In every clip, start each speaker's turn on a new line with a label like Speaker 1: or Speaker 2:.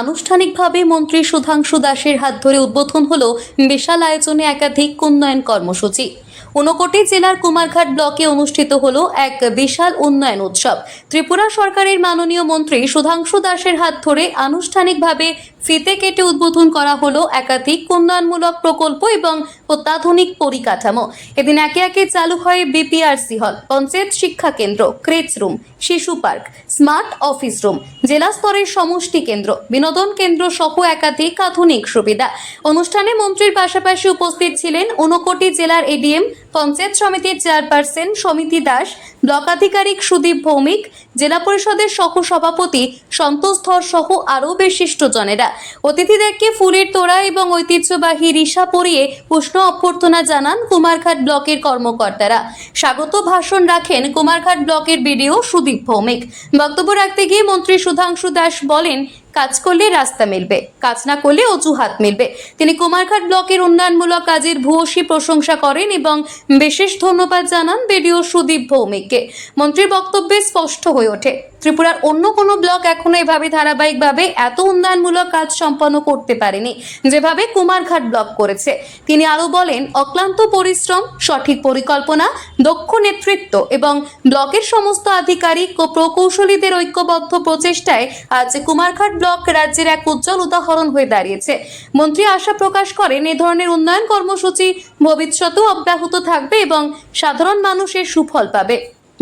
Speaker 1: আনুষ্ঠানিকভাবে মন্ত্রী সুধাংশু দাসের হাত ধরে উদ্বোধন হল বিশাল আয়োজনে একাধিক উন্নয়ন কর্মসূচি। উনকোটি জেলার কুমারঘাট ব্লকে অনুষ্ঠিত হল এক বিশাল উন্নয়ন উৎসব। ত্রিপুরা সরকারের মাননীয় মন্ত্রী সুধাংশু দাসের হাত ধরে আনুষ্ঠানিকভাবে ফিতে কেটে উদ্বোধন করা হলো একাধিক উন্নয়নমূলক প্রকল্প এবং অত্যাধুনিক পরিকাঠামো। এদিন একে একে চালু হয় বিপিআরসি হল, পঞ্চায়েত শিক্ষা কেন্দ্র, ক্রেচ রুম, শিশু পার্ক, স্মার্ট অফিস রুম, জেলা স্তরের সমষ্টি কেন্দ্র, বিনোদন কেন্দ্র সহ একাধিক আধুনিক সুবিধা। অনুষ্ঠানে মন্ত্রীর পাশাপাশি উপস্থিত ছিলেন ঊনকোটি জেলার এডিএম পঞ্চায়েত সমিতির চেয়ারপারসন সমিতি দাস, ব্লক আধিকারিক সুদীপ ভৌমিক, জেলা পরিষদের সহ সভাপতি সন্তোষ ধর সহ আরও বিশিষ্টজনেরা। অতিথিদেরকে ফুলের তোড়া এবং ঐতিহ্যবাহী রিসা পরিয়ে উষ্ণ অভ্যর্থনা জানান কুমারঘাট ব্লকের কর্মকর্তারা। স্বাগত ভাষণ রাখেন কুমারঘাট ব্লকের বিডিও সুদীপ ভৌমিক। বক্তব্য রাখতে গিয়ে মন্ত্রী সুধাংশু দাস বলেন কাজ করলে রাস্তা মিলবে, কাজ না করলে অজুহাত মিলবে। তিনি কুমারঘাট ব্লকের উন্নয়নমূলক কাজের ভূয়সী প্রশংসা করেন এবং বিশেষ ধন্যবাদ জানান বিডিও সুদীপ ভৌমিককে। মন্ত্রীর বক্তব্যে স্পষ্ট হয়ে ওঠে, ত্রিপুরার অন্য কোনো ব্লক এখনও এভাবে ধারাবাহিকভাবে এত উন্নয়নমূলক কাজ সম্পন্ন করতে পারেনি, যেভাবে কুমারঘাট ব্লক করেছে। তিনি আরও বলেন, অক্লান্ত পরিশ্রম, সঠিক পরিকল্পনা, দক্ষ নেতৃত্ব এবং ব্লকের সমস্ত আধিকারিক ও প্রকৌশলীদের ঐক্যবদ্ধ প্রচেষ্টায় আজ কুমারঘাট ব্লক রাজ্যের এক উজ্জ্বল উদাহরণ হয়ে দাঁড়িয়েছে। মন্ত্রী আশা প্রকাশ করেন, এ ধরনের উন্নয়ন কর্মসূচি ভবিষ্যতেও অব্যাহত থাকবে এবং সাধারণ মানুষের সুফল পাবে।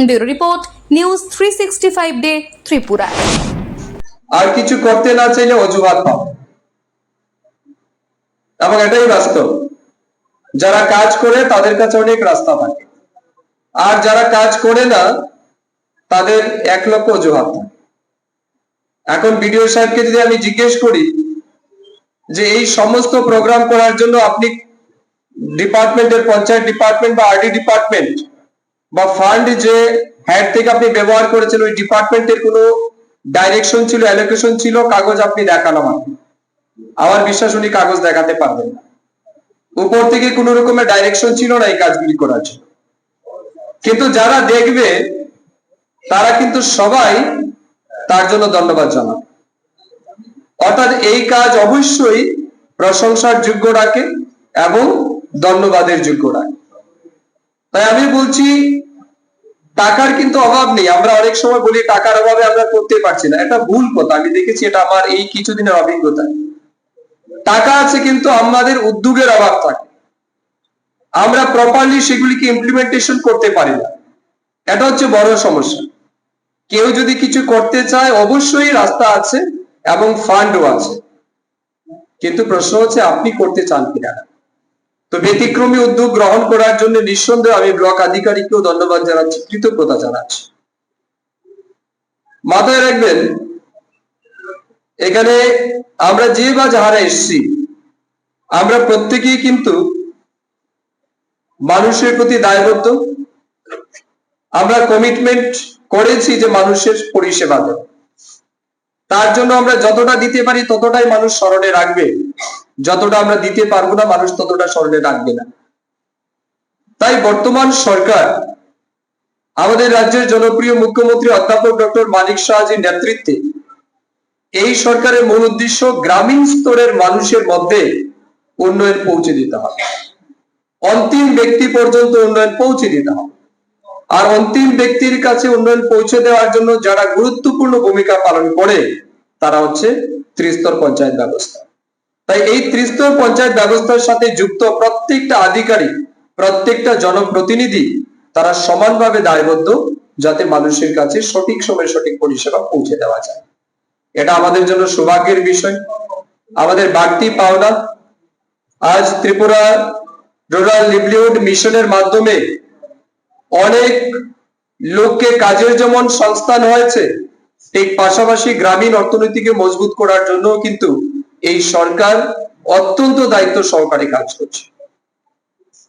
Speaker 1: Bureau report, news three sixty five day, Tripura.
Speaker 2: আর কিছু করতে না চাইলে অজুহাত পাবে এবং এটাই বাস্তব। যারা কাজ করে, তাদের কাছে অনেক রাস্তা থাকে। আর যারা কাজ করে না, তাদের এক লক্ষ অজুহাত থাকে। এখন বিডিও সাহেবকে যদি আমি জিজ্ঞেস করি যে এই সমস্ত প্রোগ্রাম করার জন্য আপনি ডিপার্টমেন্টের পঞ্চায়েত ডিপার্টমেন্ট বা আরডি ডিপার্টমেন্ট বা ফান্ড যে হেড থেকে আপনি ব্যবহার করেছেন, ওই ডিপার্টমেন্টের কোনো ডাইরেকশন ছিল অ্যালোকেশন ছিল, কাগজ আপনি দেখানো আমাকে আমার বিশ্বাস উনি কাগজ দেখাতে পারবেন না। উপর থেকে কোন রকমের ডাইরেকশন ছিল না এই কাজগুলি করার জন্য। কিন্তু যারা দেখবে, তারা কিন্তু সবাই তার জন্য ধন্যবাদ জানাবে। অর্থাৎ এই কাজ অবশ্যই প্রশংসার যোগ্য রাখে এবং ধন্যবাদের যোগ্য রাখে তাই আমি বলছি, টাকার কিন্তু অভাব নেই। আমরা অনেক সময় বলি, টাকার অভাবে আমরা করতে পারছি না। এটা ভুল কথা। আমি দেখেছি এটা আমার এই কিছুদিনের অভিজ্ঞতা টাকা আছে কিন্তু আমাদের উদ্যোগের অভাব থাকে। আমরা প্রপারলি সেগুলিকে ইমপ্লিমেন্টেশন করতে পারি না। এটা হচ্ছে বড় সমস্যা। কেউ যদি কিছু করতে চায়, অবশ্যই রাস্তা আছে এবং ফান্ডও আছে। কিন্তু প্রশ্ন হচ্ছে, আপনি করতে চান কিনা? তো ব্যতিক্রমী উদ্যোগ গ্রহণ করার জন্য নিঃসন্দেহে আমি ব্লক আধিকারিককেও ধন্যবাদ জানাচ্ছি, কৃতজ্ঞতা জানাচ্ছি। মাথায় রাখবেন, এখানে আমরা যে বা যাহারা এসছি, আমরা প্রত্যেকেই কিন্তু মানুষের প্রতি দায়বদ্ধ। আমরা কমিটমেন্ট করেছি যে মানুষের পরিষেবা দেব। তার জন্য আমরা যতটা দিতে পারি ততটাই মানুষ স্মরণে রাখবে। যতটা আমরা দিতে পারব না, মানুষ ততটা স্মরণে রাখবে না। তাই বর্তমান সরকার, আমাদের রাজ্যের জনপ্রিয় মুখ্যমন্ত্রী অধ্যাপক ডক্টর মানিক শাহজির নেতৃত্বে, এই সরকারের মূল উদ্দেশ্য গ্রামীণ স্তরের মানুষের মধ্যে উন্নয়ন পৌঁছে দিতে হবে। অন্তিম ব্যক্তি পর্যন্ত উন্নয়ন পৌঁছে দিতে হবে। আর অন্তিম ব্যক্তির কাছে উন্নয়ন পৌঁছে দেওয়ার জন্য যারা গুরুত্বপূর্ণ ভূমিকা পালন করে, তারা হচ্ছে ত্রিস্তর পঞ্চায়েত ব্যবস্থা। তাই এই ত্রিস্তর পঞ্চায়েত ব্যবস্থার সাথে যুক্ত প্রত্যেকটা আধিকারিক, প্রত্যেকটা জনপ্রতিনিধি, তারা সমানভাবে দায়বদ্ধ যাতে মানুষের কাছে সঠিক সময়ে সঠিক পরিষেবা পৌঁছে দেওয়া যায়। এটা আমাদের জন্য সৌভাগ্যের বিষয়। আমাদের বাড়তি পাওনা। আজ ত্রিপুরা রুরাল লিভলিহুড মিশনের মাধ্যমে অনেক লোককে কাজের যেমন সংস্থান হয়েছে, ঠিক পাশাপাশি গ্রামীণ অর্থনীতিকে মজবুত করার জন্য কিন্তু এই সরকার অত্যন্ত দায়িত্ব সহকারে কাজ করছে।